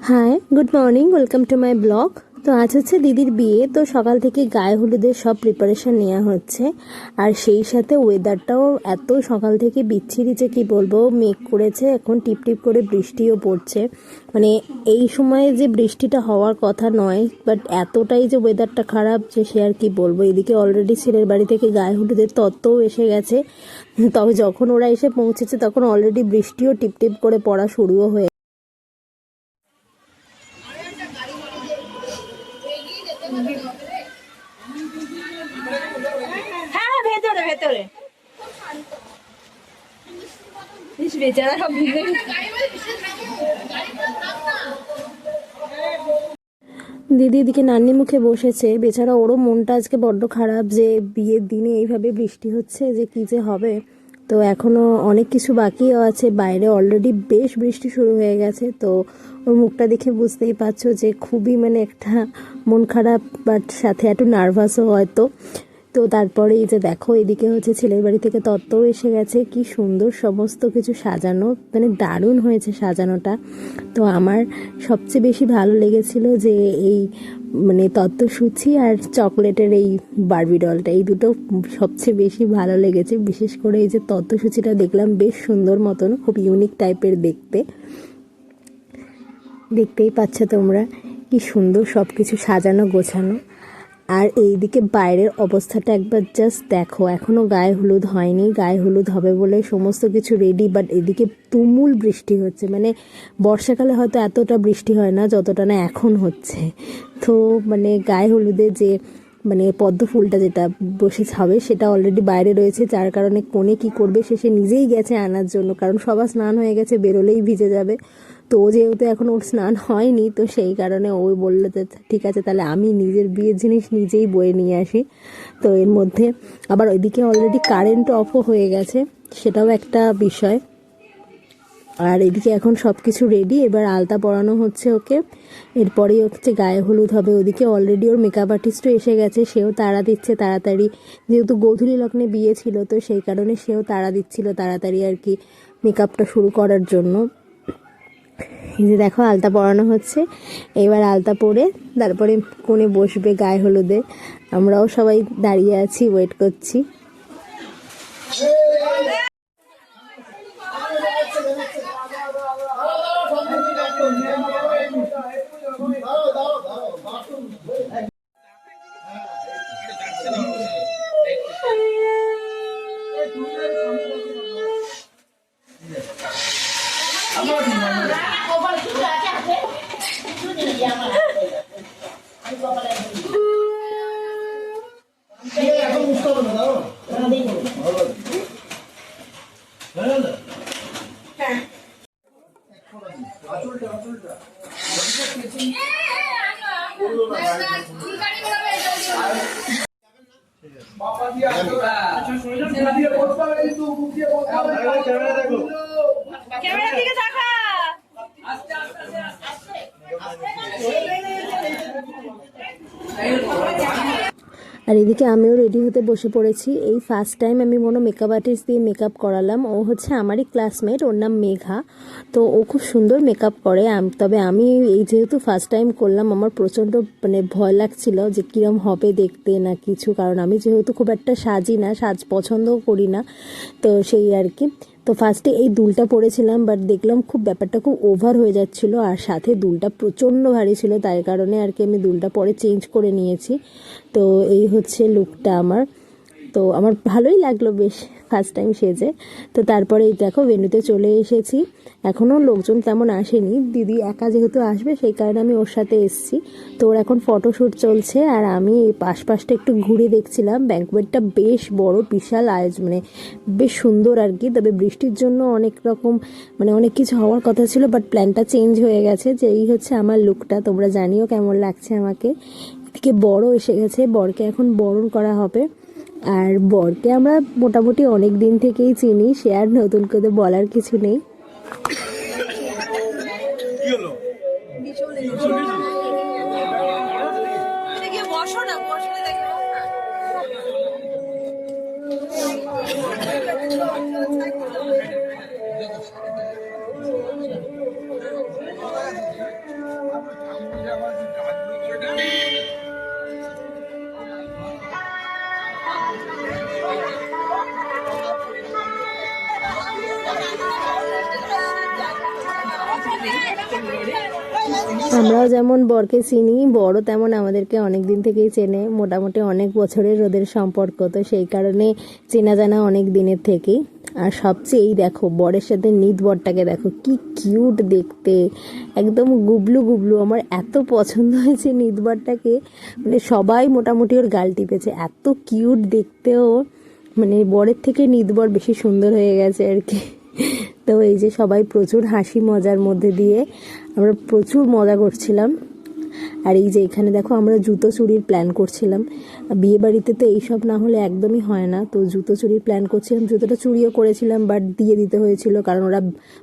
Hi good morning welcome to my vlog তো আজ হচ্ছে দিদির বিয়ে, তো সকাল থেকে গায়ে হলুদের সব প্রিপারেশন নেওয়া হচ্ছে। আর সেই সাথে ওয়েদারটাও এত সকাল থেকে বিচ্ছিরি যে কী বলব, মেঘ করেছে, এখন টিপ টিপ করে বৃষ্টিও পড়ছে। মানে এই সময়ে যে বৃষ্টিটা হওয়ার কথা নয় বাট এতটাই যে ওয়েদারটা খারাপ যে সে আর কি বলব। এদিকে অলরেডি ছেলের বাড়ি থেকে গায়ে হলুদের তত্ত্বও এসে গেছে। তবে যখন ওরা এসে পৌঁছেছে, তখন অলরেডি বৃষ্টিও টিপ টিপ করে পড়া শুরুও হয়ে হ্যাঁ দিদি এদিকে নান্নি মুখে বসেছে। বেচারা ওরও মনটা আজকে বড্ড খারাপ যে বিয়ের দিনে এইভাবে বৃষ্টি হচ্ছে, যে কী যে হবে। তো এখনও অনেক কিছু বাকিও আছে। বাইরে অলরেডি বেশ বৃষ্টি শুরু হয়ে গেছে, তো ওর মুখটা দেখে বুঝতেই পারছ যে খুবই মানে একটা মন খারাপ বাট সাথে একটু নার্ভাসও হয়তো। তো তারপরে এই যে দেখো, এদিকে হচ্ছে ছেলের বাড়ি থেকে তত্ত্বও এসে গেছে। কি সুন্দর সমস্ত কিছু সাজানো মানে দারুণ হয়েছে সাজানোটা। তো আমার সবচেয়ে বেশি ভালো লেগেছিল যে এই মানে তত্ত্বসূচি আর চকলেটের এই বার্বি ডলটা এই দুটো সবচেয়ে বেশি ভালো লেগেছে। বিশেষ করে এই যে তত্ত্বসূচিটা দেখলাম বেশ সুন্দর মতন, খুব ইউনিক টাইপের দেখতে। দেখতেই পাচ্ছ তোমরা, কি সুন্দর সব কিছু সাজানো গোছানো। আর এইদিকে বাইরের অবস্থাটা একবার জাস্ট দেখো। এখনও গায়ে হলুদ হয়নি, গায়ে হলুদ হবে বলে সমস্ত কিছু রেডি বাট এদিকে তুমুল বৃষ্টি হচ্ছে। মানে বর্ষাকালে হয়তো এতটা বৃষ্টি হয় না যতটা না এখন হচ্ছে। তো মানে গায়ে হলুদে যে মানে পদ্ম ফুলটা যেটা বসে হবে সেটা অলরেডি বাইরে রয়েছে। যার কারণে কোণে কি করবে সে সে নিজেই গেছে আনার জন্য। কারণ সবার স্নান হয়ে গেছে, বেরোলেই ভিজে যাবে। তো যেহেতু এখন ওর স্নান হয়নি, তো সেই কারণে ও বলল যে, ঠিক আছে, তাহলে আমি নিজের বিয়ের জিনিস নিজেই বয়ে নিয়ে আসি। তো এর মধ্যে আবার ওইদিকে অলরেডি কারেন্ট অফও হয়ে গেছে, সেটাও একটা বিষয়। আর এদিকে এখন সব কিছু রেডি এবার আলতা পরানো হচ্ছে ওকে। এরপরেই হচ্ছে গায়ে হলুদ হবে। ওদিকে অলরেডি ওর মেকআপ আর্টিস্টও এসে গেছে, সেও তাড়া দিচ্ছে তাড়াতাড়ি। যেহেতু গৌধুলি লগ্নে বিয়ে ছিল, তো সেই কারণে সেও তাড়া দিচ্ছিল তাড়াতাড়ি আর কি মেকআপটা শুরু করার জন্য। এই যে দেখো আলতা পরানো হচ্ছে। এবার আলতা পরে তারপরে কোণে বসবে গায়ে হলুদে। আমরাও সবাই দাঁড়িয়ে আছি ওয়েট করছি। ক্যামেরার দিকে তাকা আর এদিকে আমিও রেডি হতে বসে পড়েছি। এই ফার্স্ট টাইম আমি মনে মেকআপ আর্টিস্ট দিয়ে মেকআপ করালাম। ও হচ্ছে আমারই ক্লাসমেট ওর নাম মেঘা। তো ও খুব সুন্দর মেকআপ করে। তবে আমি এই যেহেতু ফার্স্ট টাইম করলাম, আমার প্রচণ্ড মানে ভয় লাগছিল যে কীরম হবে দেখতে না কিছু। কারণ আমি যেহেতু খুব একটা সাজি না, সাজ পছন্দও করি না। তো সেই আর কি। তো ফার্স্টে এই দুলটা পরেছিলাম বাট দেখলাম খুব ব্যাপারটা খুব ওভার হয়ে যাচ্ছিল আর সাথে দুলটা প্রচণ্ড ভারী ছিল, তার কারণে আর কি আমি দুলটা পরে চেঞ্জ করে নিয়েছি। তো এই হচ্ছে লুকটা আমার। তো আমার ভালোই লাগল বেশ ফার্স্ট টাইম সেজে। তো তারপরে দেখো ভেন্যুতে চলে এসেছি। এখনও লোকজন তেমন আসেনি। দিদি একা যেহেতু আসবে, সেই কারণে আমি ওর সাথে এসেছি। তো ওর এখন ফটোশ্যুট চলছে আর আমি এই পাশপাশটা একটু ঘুরে দেখছিলাম। ব্যাঙ্কওয়েটটা বেশ বড়, বিশাল আয়োজ মানে বেশ সুন্দর আর কি। তবে বৃষ্টির জন্য অনেক রকম মানে অনেক কিছু হওয়ার কথা ছিল বাট প্ল্যানটা চেঞ্জ হয়ে গেছে যে এই হচ্ছে আমার লুকটা তোমরা জানিও কেমন লাগছে আমাকে। এদিকে বড় এসে গেছে। বরকে এখন বরণ করা হবে। আর বরকে আমরা মোটামুটি অনেক দিন থেকেই চিনি সে আর নতুন করে বলার কিছু নেই। বসো না আমরাও যেমন বরকে চিনি, বড় তেমন আমাদেরকে অনেক দিন থেকেই চেনে। মোটামুটি অনেক বছরের ওদের সম্পর্ক, তো সেই কারণে চেনা জানা অনেক দিনের থেকেই। আর সবচেয়ে এই দেখো, বরের সাথে নিত বরটাকে দেখো, কি কিউট দেখতে। একদম গুবলু গুবলু। আমার এত পছন্দ হয়েছে নিত বরটাকে। মানে সবাই মোটামুটি ওর গাল টিপেছে। এত কিউট দেখতেও মানে বরের থেকে নিতবর বেশি সুন্দর হয়ে গেছে আর কি। তো এই যে সবাই প্রচুর হাসি মজার মধ্যে দিয়ে আমরা প্রচুর মজা করছিলাম। আর এই যে এখানে দেখো আমরা জুতো চুরির প্ল্যান করছিলাম। বিয়ে বাড়িতে তো এইসব না হলে একদমই হয় না। তো জুতো চুরির প্ল্যান করছিলাম, জুতোটা চুরিও করেছিলাম বাট দিয়ে দিতে হয়েছিল কারণ ওরা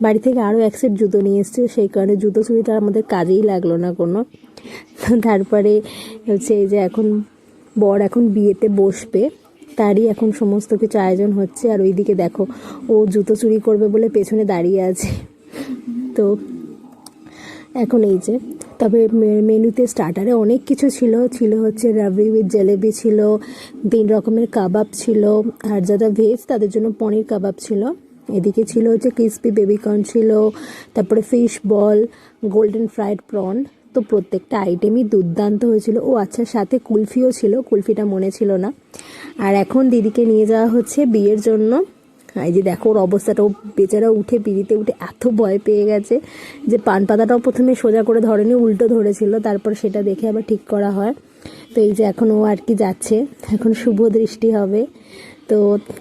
বাড়ি থেকে আরও এক সেট জুতো নিয়ে এসছে। সেই কারণে জুতো চুরিটা আমাদের কাজেই লাগল না কোনো। তারপরে হচ্ছে এই যে এখন বর এখন বিয়েতে বসবে। তারই এখন সমস্ত কিছু আয়োজন হচ্ছে। আর ওইদিকে দেখো, ও জুতো চুরি করবে বলে পেছনে দাঁড়িয়ে আছে। তো এখন এই যে, তবে মেনুতে স্টার্টারে অনেক কিছু ছিল। ছিল হচ্ছে রাবড়ি উইথ জলেবি ছিল, তিন রকমের কাবাব ছিল, আর যারা ভেজ তাদের জন্য পনির কাবাব ছিল। এদিকে ছিল হচ্ছে ক্রিসপি বেবিকর্ন ছিল, তারপরে fish ball golden fried prawn তো প্রত্যেকটা আইটেমই দুর্দান্ত হয়েছিল। ও আচ্ছা সাথে কুলফিও ছিল, কুলফিটা মনে ছিল না। আর এখন দিদিকে নিয়ে যাওয়া হচ্ছে বিয়ের জন্য। এই যে দেখো ওর অবস্থাটা, ও বেচারা উঠে পিড়িতে উঠে এত ভয় পেয়ে গেছে যে পান পাতাটাও প্রথমে সোজা করে ধরেনি, উল্টো ধরেছিল, তারপর সেটা দেখে আবার ঠিক করা হয়। তো এই যে এখন ও আর কি যাচ্ছে, এখন শুভ দৃষ্টি হবে। তো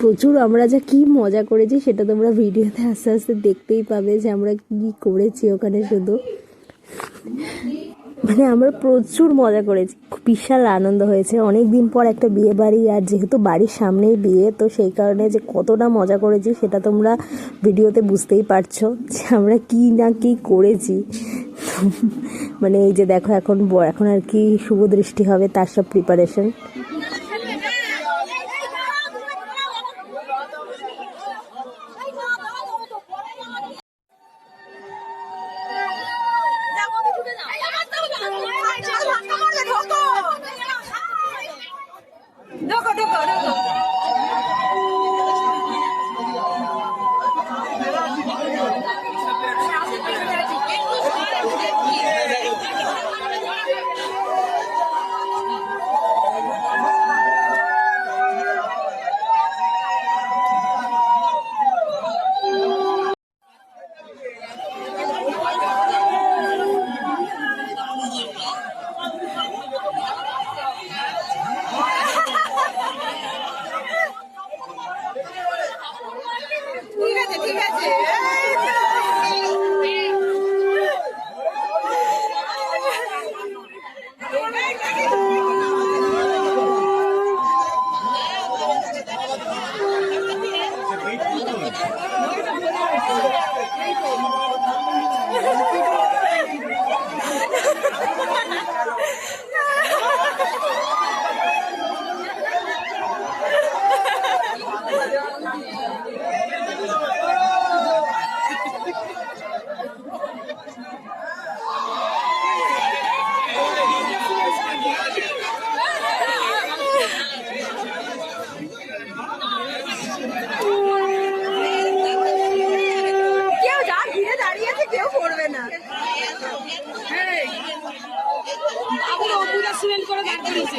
প্রচুর আমরা যা কি মজা করেছি, সেটা তোমরা ভিডিওতে আস্তে আস্তে দেখতেই পাবে যে আমরা কি করেছি ওখানে শুধু। মানে আমরা প্রচুর মজা করেছি। বিশাল আনন্দ হয়েছে। অনেক দিন পর একটা বিয়ে বাড়ি আর যেহেতু বাড়ির সামনেই বিয়ে, তো সেই কারণে যে কতটা মজা করেছি সেটা তোমরা ভিডিওতে বুঝতেই পারছ যে আমরা কি না কি করেছি। মানে এই যে দেখো, এখন এখন আর কি শুভ দৃষ্টি হবে তার সব প্রিপারেশন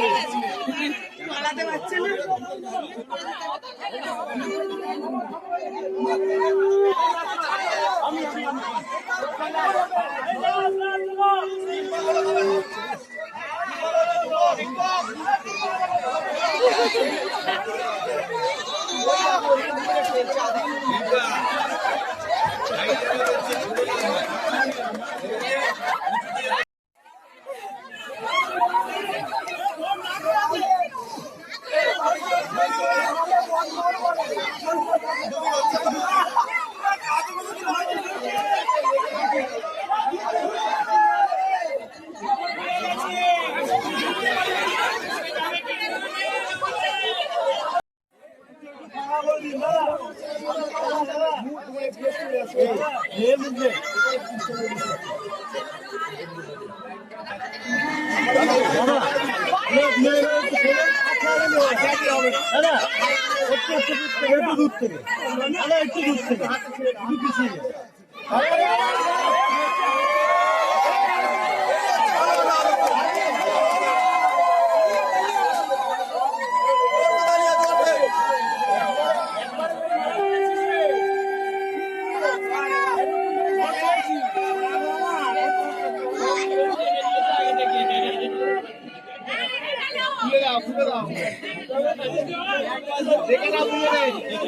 Yes. পারছে না দাদা একটু দূর থেকে। একটু দূর থেকে। দেখে দাও তুলে দে একটু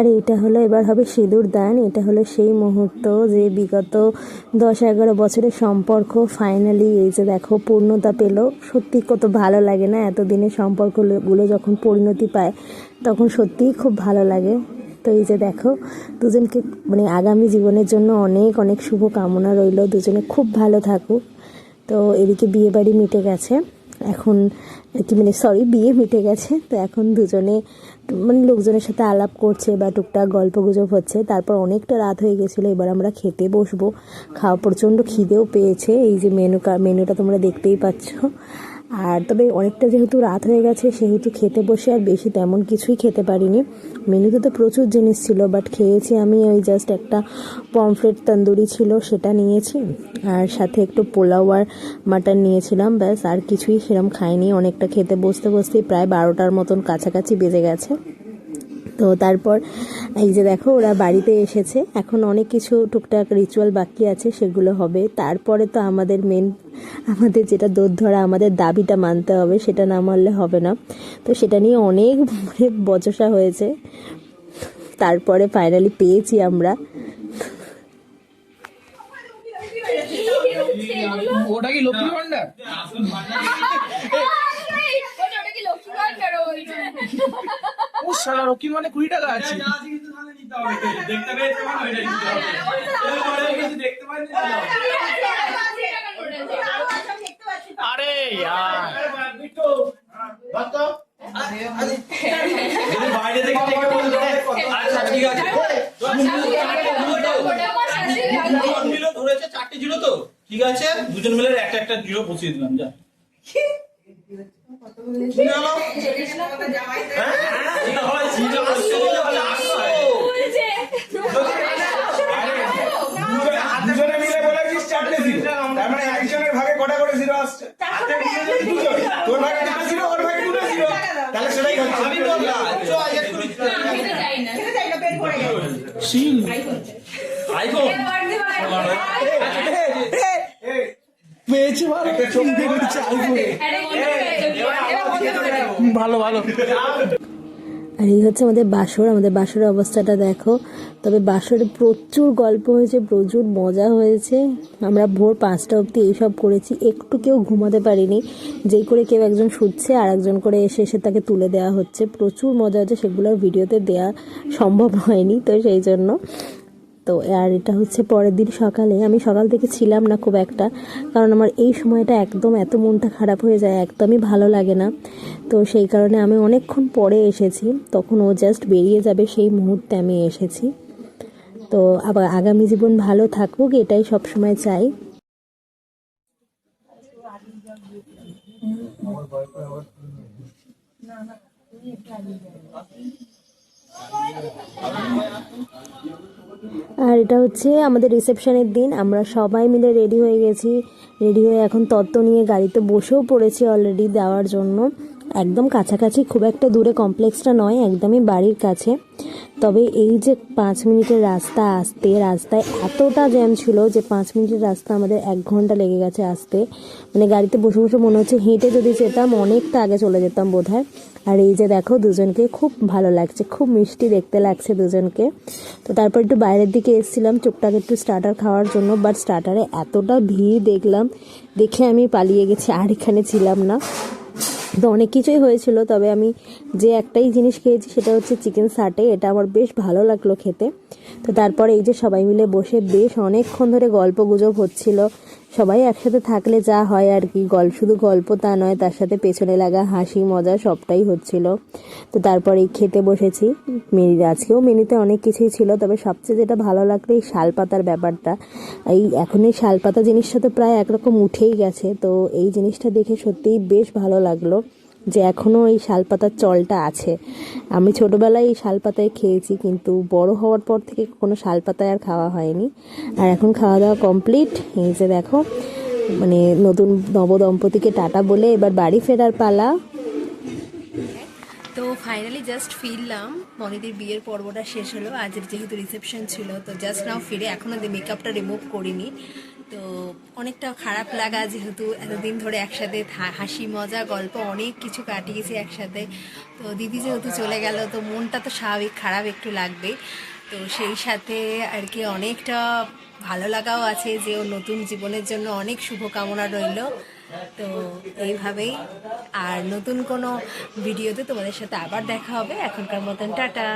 আর এটা হলো, এবার হবে সিঁদুর দান। এটা হলো সেই মুহূর্ত যে বিগত দশ এগারো বছরের সম্পর্ক ফাইনালি এই যে দেখো পূর্ণতা পেল। সত্যি কত ভালো লাগে না এতদিনের সম্পর্কগুলো যখন পরিণতি পায়, তখন সত্যিই খুব ভালো লাগে। তো এই যে দেখো, দুজনকে মানে আগামী জীবনের জন্য অনেক অনেক শুভ কামনা রইল। দুজনে খুব ভালো থাকুক। তো এদিকে বিয়েবাড়ি মিটে গেছে। এখন কি মানে সরি বিয়ে মিটে গেছে। তো এখন দুজনে মানে লোকজনের সাথে আলাপ করছে বা টুকটাক গল্প গুজব হচ্ছে। তারপর অনেকটা রাত হয়ে গেছিল, এবার আমরা খেতে বসবো। খাওয়া প্রচণ্ড খিদেও পেয়েছে। এই যে মেনু মেনুটা তোমরা দেখতেই পাচ্ছ। আর তবে অনেকটা যেহেতু রাত হয়ে গেছে, সেহেতু খেতে বসে আর বেশি তেমন কিছুই খেতে পারিনি। মেনুতে তো প্রচুর জিনিস ছিল বাট খেয়েছি আমি ওই জাস্ট একটা পমফ্রেট তন্দুরি ছিল, সেটা নিয়েছি। আর সাথে একটু পোলাও আর মাটন নিয়েছিলাম, ব্যাস আর কিছুই সেরম খাইনি। অনেকটা খেতে বসতে বসতেই প্রায় বারোটার মতন কাছাকাছি বেজে গেছে। তো তারপর এই যে দেখো ওরা বাড়িতে এসেছে। এখন অনেক কিছু টুকটাক রিচুয়াল বাকি আছে সেগুলো হবে। তারপরে তো আমাদের মেন আমাদের যেটা দোধ ধরা আমাদের দাবিটা মানতে হবে সেটা না মানলে হবে না। তো সেটা নিয়ে অনেক মানে বচসা হয়েছে। তারপরে ফাইনালি পেয়েছি আমরা। ওটা কি লক্ষ্মী ভান্ডার? ও শালা রকি মানে কুড়ি টাকা আছে। আরে বাইরে থেকে আচ্ছা ঠিক আছে দুজন মিলে ধরেছে চারটে জিরো তো ঠিক আছে দুজন মিলে একটা একটা জিরো বসিয়ে দিলাম যা কি হলো? হ্যাঁ? এটা হয়, জিরো বসিয়ে দিলে ভালো আসতো। দুজনে মিলে বলেছিস চারটে জিরো তার মানে একজনের ভাগে কটা করে জিরো আসছে। তোর ভাগে দুটো জিরো ওর ভাগে দুটো জিরো। তাহলে সেটাই হচ্ছে। আমি বললাম চ আগে করি। শিল আইফোন। পেয়েছে ভালো। একটা চোখ দিয়ে দিচ্ছে আইফোনে। ভালো ভালো। আর এই হচ্ছে আমাদের বাসর, আমাদের বাসরের অবস্থাটা দেখো। তবে বাসরে প্রচুর গল্প হয়েছে, প্রচুর মজা হয়েছে। আমরা ভোর পাঁচটা অবধি এইসব করেছি, একটু কেউ ঘুমাতে পারিনি। যেই করে কেউ একজন শুচ্ছে আর একজন করে এসে এসে তাকে তুলে দেওয়া হচ্ছে। প্রচুর মজা হচ্ছে সেগুলো আর ভিডিওতে দেওয়া সম্ভব হয়নি, তো সেই জন্য। তো, আর এটা হচ্ছে পরের দিন সকালে। আমি সকাল থেকে ছিলাম না খুব একটা, কারণ আমার এই সময়টা একদম এত মনটা খারাপ হয়ে যায়, একদমই ভালো লাগে না। তো সেই কারণে আমি অনেকক্ষণ পরে এসেছি, তখন ও জাস্ট বেরিয়ে যাবে সেই মুহূর্তে আমি এসেছি। তো আবার আগামী জীবন ভালো থাকুক, এটাই সব সময় চাই আর এটা হচ্ছে আমাদের রিসেপশনের দিন, আমরা সবাই মিলে রেডি হয়ে গেছি। রেডি হয়ে এখন তত্ত্ব নিয়ে গাড়িতে বসেও পড়েছি অলরেডি দেওয়ার জন্য। একদম কাছাকাছি, খুব একটা দূরে কমপ্লেক্সটা নয়, একদমই বাড়ির কাছে। তবে এই যে পাঁচ মিনিটের রাস্তা আসতে, রাস্তায় এতটা জ্যাম ছিল যে পাঁচ মিনিটের রাস্তা আমাদের এক ঘণ্টা লেগে গেছে আসতে। মানে গাড়িতে বসে বসে মনে হচ্ছে হেঁটে যদি যেতাম অনেকটা আগে চলে যেতাম বোধহয়। আর এই যে দেখো দুজনকে, খুব ভালো লাগছে, খুব মিষ্টি দেখতে লাগছে দুজনকে। তো তারপর একটু বাইরের দিকে এসেছিলাম টুকটাক একটু স্টার্টার খাওয়ার জন্য বাট স্টার্টারে এতটা ভিড় দেখলাম, দেখে আমি পালিয়ে গেছি, আর এখানে ছিলাম না। তো অনেক কিছুই হয়েছিল, তবে আমি যে একটাই জিনিস খেয়েছি সেটা হচ্ছে চিকেন সাটে, এটা আমার বেশ ভালো লাগল খেতে। তো তারপরে এই যে সবাই মিলে বসে বেশ অনেকক্ষণ ধরে গল্প গুজব হচ্ছিল সবাই একসাথে থাকলে যা হয় আর কি গল্প শুধু গল্প তা নয়, তার সাথে পেছনে লাগা হাসি, মজা সবটাই হচ্ছিল। তো তারপরে খেতে বসেছি। মেনু, আজকেও মেনুতে অনেক কিছুই ছিল, তবে সবচেয়ে যেটা ভালো লাগল এই শাল পাতার ব্যাপারটা। এই এখন এই শাল পাতা জিনিসটা তো প্রায় একরকম উঠেই গেছে, তো এই জিনিসটা দেখে সত্যিই বেশ ভালো লাগল। যে এখনও এই শালপাতার চলটা আছে। আমি ছোটোবেলায় এই শালপাতায় খেয়েছি, কিন্তু বড় হওয়ার পর থেকে কোনো শালপাতায় আর খাওয়া হয়নি। আর এখন খাওয়া দাওয়া কমপ্লিট এই যে দেখো মানে নতুন নবদম্পতিকে টাটা বলে এবার বাড়ি ফেরার পালা। তো ফাইনালি জাস্ট ফিরলাম। মনিদির বিয়ের পর্বটা শেষ হলো। আজের যেহেতু রিসেপশন ছিল, তো জাস্ট নাও ফিরে এখনও মেকআপটা রিমুভ করিনি। তো অনেকটা খারাপ লাগা যেহেতু এতদিন ধরে একসাথে হাসি, মজা, গল্প অনেক কিছু কাটিয়েছি একসাথে। তো দিদি যেহেতু চলে গেল, তো মনটা তো স্বাভাবিক, খারাপ একটু লাগবে। তো সেই সাথে আর কি অনেকটা ভালো লাগাও আছে যে ও নতুন জীবনের জন্য অনেক শুভকামনা রইল। তো এইভাবেই। আর নতুন কোনো ভিডিওতে তোমাদের সাথে আবার দেখা হবে। এখনকার মতন টাটা।